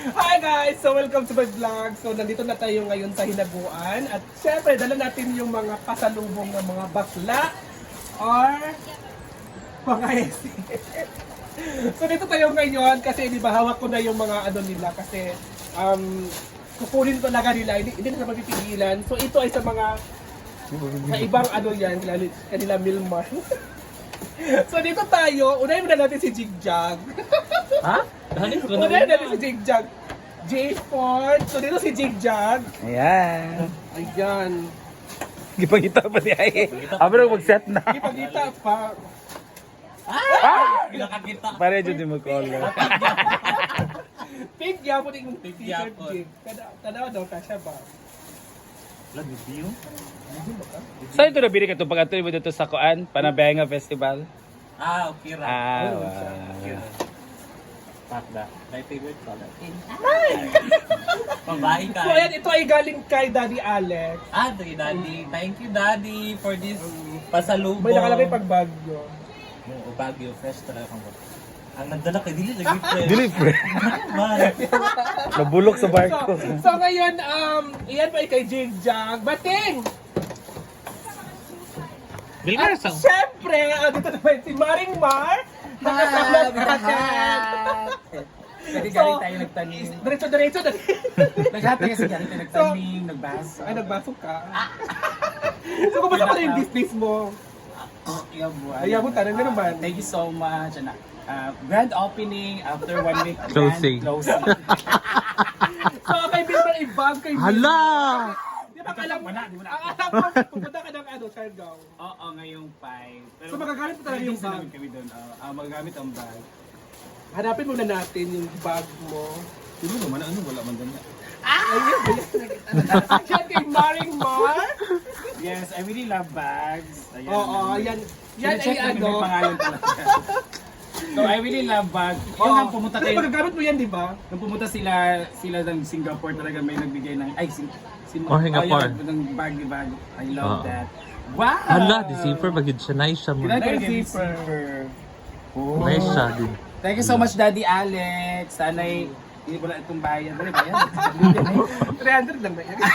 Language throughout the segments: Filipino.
Hi guys! So welcome to my vlog. So nandito na tayo ngayon sa Hinaguan. At syempre, dala natin yung mga pasalubong ng mga bakla or mga esi. so dito tayo ngayon kasi di ba hawak ko na yung mga ano nila kasi um, kukunin talaga nila. Hindi, hindi na mapipigilan. So ito ay sa mga sa ibang ano yan, kanila, kanila Milmar. so dito tayo, unahin muna natin si Jigjag. Ha? Halit ko Unahin natin si Jigjag. J Ford. So dito si Jigjag. Ayan. Ayan. Gipagita pa ni Ay. Abo na mag-set na. Ipagita pa. Nakakita. Pare dyan din mag-color. Pink yapon yung t-shirt yapon. Tanaw daw ka siya ba? So ito na bili ka ito pag atuloy mo dito sa Kuan, Panabenga Festival. Ah, okay ra. Ah, wow. Pakda. My favorite color. Pambahay ka. So ayan, ito ay galing kay Daddy Alex. Ah, Daddy, Daddy. Thank you, Daddy, for this pasalubong. May nakalagay pag bagyo. Oo, Baguio, fresh talaga kang Ang nagdala kay Dili, lagi fresh. Dili pre. Man. Nabulok sa So, barko. so ngayon, um, iyan pa ay kay Jigjag. Bating! At syempre, uh, dito naman si Maring Mar. Nakasama natin. Kasi So, galing tayo nagtanim. Diretso, diretso, diretso. Naghati kasi galing tayo nagtanim, nagbaso. Ay, nagbasok ka. so, kumusta pala yung business mo? Oh. Ayaw mo, tanong ka naman. Thank you so much. And, uh, grand opening after one week. grand Closing. Closing. So, kay Bilber, i-bag kay Bilber. Hala! Di ba alam mo, Wala, di wala. ang alam mo, pupunta ka ng ano, Siargao. Oo, ngayong 5. So, magagamit mo talaga yung bag. namin kami doon. Uh, uh, magagamit ang bag. Hanapin muna natin yung bag mo. Sino naman, ano, wala man doon. Ayun, Yan kay Maring Mar. Yes, I really love bags. Ayan. Oo, yan. Yan ay namin ano. may pangalan talaga. so, I really love bags. Yung Oo. nga pumunta Kasi tayo, magagamit mo yan, di ba? nung pumunta sila, sila ng Singapore talaga may nagbigay ng, ay, sing, sing, Oh, Singapore. yun, ng bag, bag. I love Oo. that. Wow! Hala, di zipper bagid siya. Nice siya mo. Grabe, zipper. zipper. Oh. Nice siya din. Thank you so much, Daddy Alex. Sana'y hindi wala itong bayan. Dali ba yan? 300 lang ba yan?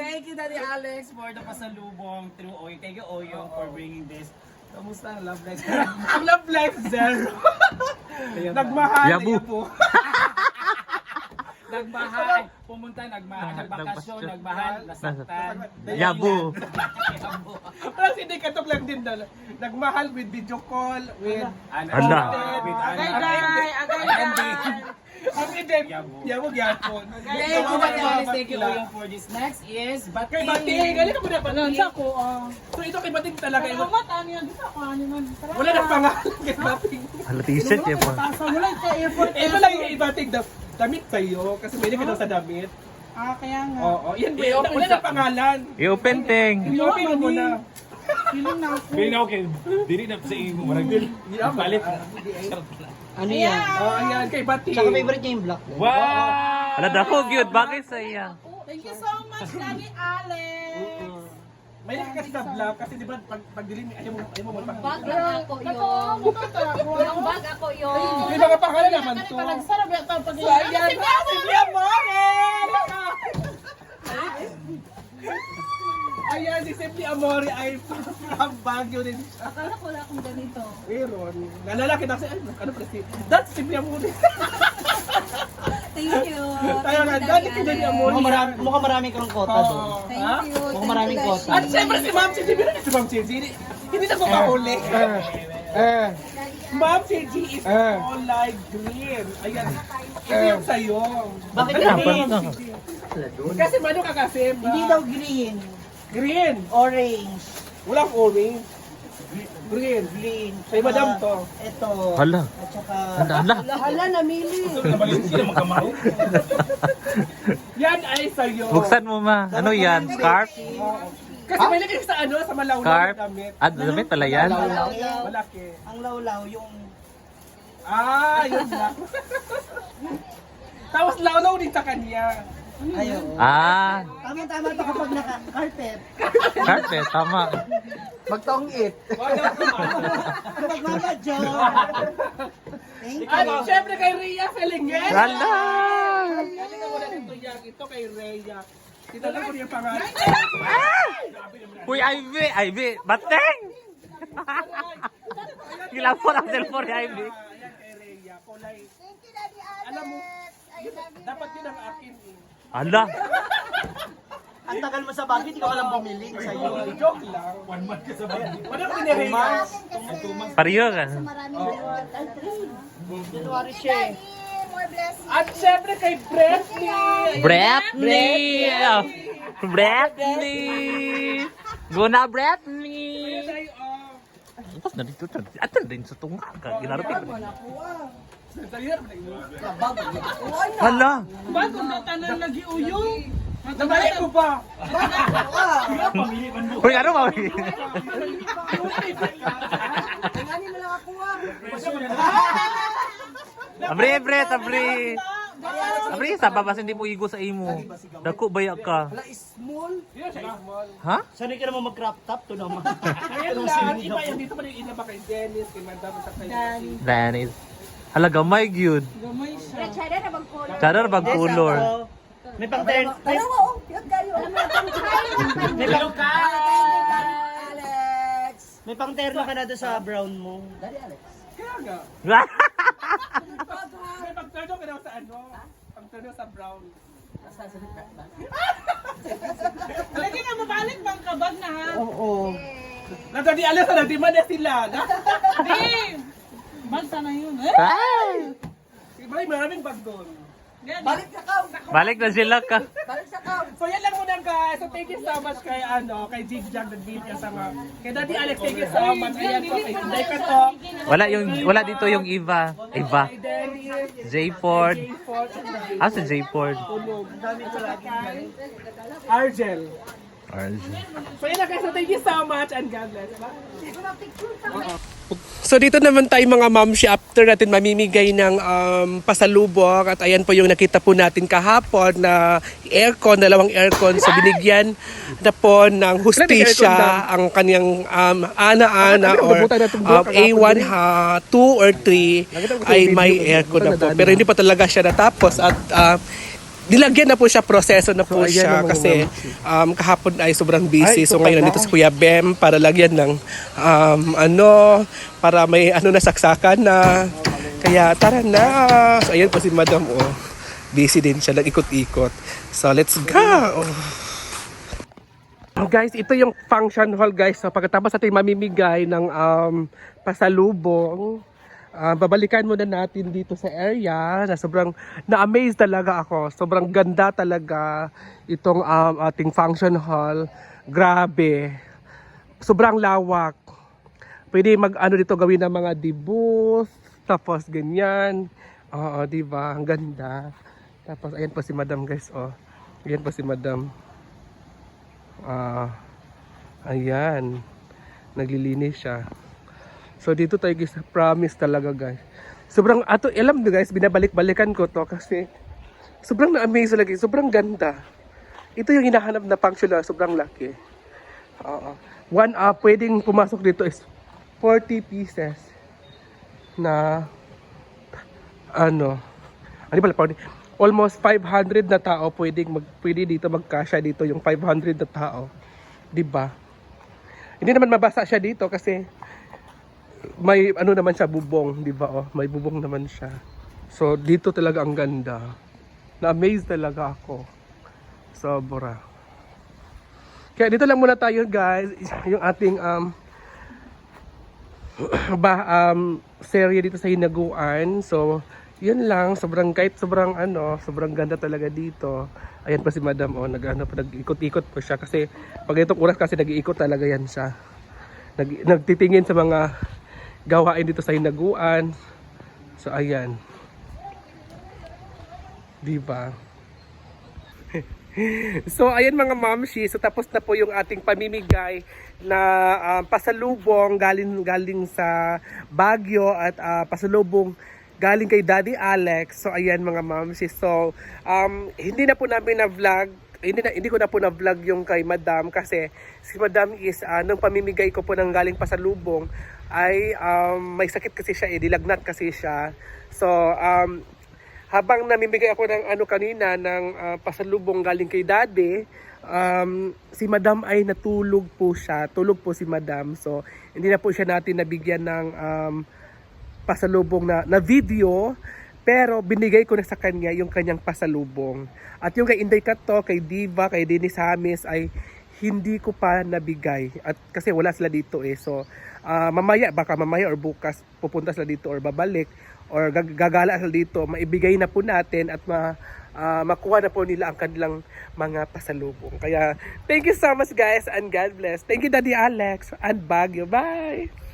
Thank you, Daddy Alex, for the pasalubong through Oy. Thank you, Oyong, for bringing this. Kamusta ang love life? Ang love life, zero. Nagmahal. Yabu. po. nagmahal. Pumunta, nagmahal. Nagbakasyon, nagmahal. Nasaktan. Yabu. Yabu. Parang hindi katok lang din daw. Nagmahal with video call, with Ano? With ano? Agay, agay. Ang hindi, Yabu. yabog yapon. Thank you, Alex. Thank you, for this. Next is Kay Bating. Bating, galing ka muna Bating. ko, ah. So ito kay Bating talaga. Iba, Salamat, ano yan? Bisa ko, ano man. wala nang pangalan kay Bating. Hala, t-shirt niya pa. Tasa mo lang ka effort. Ito lang yung Bating da- damit sa'yo kasi may ka daw sa damit. Ah, kaya nga. Oo, yan ba yun? Wala nang pangalan. I-open ting. I-open mo muna. Feeling na ako. Pili na okay. Dili na sa inyo. Marang Yeah, Palit. Ano yan? Oh, ayan, kay Bating. Tsaka favorite niya yung black. Wow! Hala, dako cute. Bakit sa iya? Thank you so much, Daddy Alex. May kasi sa vlog kasi di ba pag pag dilim ayaw mo ayaw mo Bag magpakita. lang ako yun. Yung bag ako yun. May mga pangalan naman to. Yung tao pag So ayan, si Bia More! Ayan, si Simply Amore ay from Baguio din siya. Akala ko wala akong ganito. Meron. Nalala kita kasi, ay, ano pala si... That's Simply Amore. Thank you. Tayo nga, dati si Simply Amore. Mukhang marami, mukhang marami kang kota doon. Oo. Thank Ha? you. Mukhang Thank maraming you, kota. At siyempre si Ma'am Gigi, meron din si Ma'am Gigi. Hindi- Hindi na kumahuli. Eh, Ma'am Gigi is all like green. Ayan. Ito yung sa'yo. bakit Dapat green? na. Kasi mano ka kasi, Hindi daw green. Green. Orange. Walang orange. Green. Green. Kay Madam to. Ito. Hala. At saka... Hala, hala. Hala, namili. Yan ay sa'yo. Buksan mo ma. Ano yan? Scarf? Kasi may lagay sa ano, sa malawlaw Scarf? na damit. Ah, damit pala yan? Malaki. Ang lawlaw, yung... Ah, yun na. Tapos lawlaw din sa kanya. Ayun. Ah, Tama-tama ito kapag naka-carpet. carpet. Tama. Magtongit. Magmamadyo. Thank At you. syempre kay Rhea Felingen. Hala! Halika muna dito yan. Ito kay Rhea. Dito lang ko yung pangalan. Uy, Ivy! Ivy! Bateng! Gilapon ang cellphone ni Ivy. Ayan kay Rhea. Kulay. Alam mo, dapat yun ang akin Hala! Ang tagal mo sa bagay, di ka walang bumili sa'yo. Joke lang. One month ka sa bagay. Wala ko ni Rhea. Pariyo ka. January siya eh. At syempre kay Britney. Britney! Britney! Guna oh. Tapos na dito, atan din sa tunga ka. Ginarapin. Hala! Bago na tanan lagi uyong. Nabalik ko pa. Uy, ano ba? Abri, abri, abri. Abri, sa babas hindi mo igo sa imo. Dako baya ka. Small. Ha? Sanay ka naman mag-crop top to naman. Ayan lang. Iba yan. Dito pa rin ina ba kay Dennis, kay Madam, sa kay Danis. Hala, gamay gyud. Rechada na bang color? Chadar bag color. May pang ten. May may pang Alex. May pang terno ka na doon sa brown mo. Daddy Alex. Kaya nga. May pagturno ka daw sa ano? Pagturno sa brown. Lagi na mabalik bang kabag na ha? Oo. Nagkadi alas na di man na sila. Di! Magsa na yun. Eh? Ay! May maraming bag doon. Balik sa kaw. Balik na sila ka. Balik sa kaw. So yan lang muna guys. So thank you so much kay ano, kay Jig Jag nag-video sa mga. Kay Daddy Alex, thank you so much. Ayan po kay Sunday Katok. Wala yung wala dito yung Eva. Eva. J Ford. Ah, si J Ford. Tulog. Dami ko lagi. Argel. So yun guys. So thank you so much and God bless. So dito naman tayo mga mamshi after natin mamimigay ng um, pasalubong at ayan po yung nakita po natin kahapon na aircon, dalawang aircon. So binigyan na po ng hustisya ang kanyang um, ana-ana or um, A1 ha, 2 or 3 ay may aircon na po. Pero hindi pa talaga siya natapos at uh, Nilagyan na po siya, proseso na po siya kasi um, kahapon ay sobrang busy. so ngayon nandito si Kuya Bem para lagyan ng um, ano, para may ano na saksakan na. Kaya tara na. So ayan po si Madam oh. Busy din siya, nag-ikot-ikot. So let's go! Oh, guys, ito yung function hall guys. So pagkatapos natin mamimigay ng um, pasalubong, ah, babalikan muna natin dito sa area na sobrang na-amaze talaga ako. Sobrang ganda talaga itong um, ating function hall. Grabe. Sobrang lawak. Pwede mag-ano dito gawin ng mga debooth, tapos ganyan. Oo, di ba? Ang ganda. Tapos ayan po si Madam guys, oh. Ayan po si Madam. Ah, ayan. Naglilinis siya. So dito tayo guys, promise talaga guys. Sobrang ato, alam nyo guys, binabalik-balikan ko to kasi sobrang na-amaze lagi, sobrang ganda. Ito yung hinahanap na function sobrang laki. Oo. One uh, pwedeng pumasok dito is 40 pieces na ano, ano pala, 40, almost 500 na tao pwedeng mag, pwede dito magkasya dito yung 500 na tao. 'Di ba? Hindi naman mabasa siya dito kasi may ano naman siya bubong, 'di ba? Oh, may bubong naman siya. So dito talaga ang ganda. Na-amaze talaga ako. Sobra. Kaya dito lang muna tayo guys, yung ating um ba um serye dito sa Hinaguan. So yun lang, sobrang kahit sobrang ano, sobrang ganda talaga dito. Ayan pa si Madam oh, nag ano, nag-ikot-ikot po siya kasi pag itong oras kasi nag-iikot talaga yan siya. Nag, nagtitingin sa mga gawain dito sa Hinaguan. So ayan. Di ba? So ayan mga mamshi, so tapos na po yung ating pamimigay na ah, pasalubong galing galing sa Baguio at ah, pasalubong galing kay Daddy Alex. So ayan mga mamshi. So um, hindi na po namin na vlog hindi, na, hindi ko na po na-vlog yung kay Madam kasi si Madam is, ah, nung pamimigay ko po ng galing pa sa lubong, ay um, may sakit kasi siya, eh, dilagnat kasi siya. So, um, habang namimigay ako ng ano kanina, ng ah, pasalubong galing kay Daddy, um, si Madam ay natulog po siya. Tulog po si Madam. So, hindi na po siya natin nabigyan ng um, pasalubong na, na video. Pero binigay ko na sa kanya yung kanyang pasalubong. At yung kay Inday Kato, kay Diva, kay Dennis Hamis ay hindi ko pa nabigay. At kasi wala sila dito eh. So, ah, mamaya, baka mamaya or bukas pupunta sila dito or babalik or gag- gagala sila dito, maibigay na po natin at ma, ah, makuha na po nila ang kanilang mga pasalubong. Kaya, thank you so much guys and God bless. Thank you Daddy Alex and Baguio. Bye!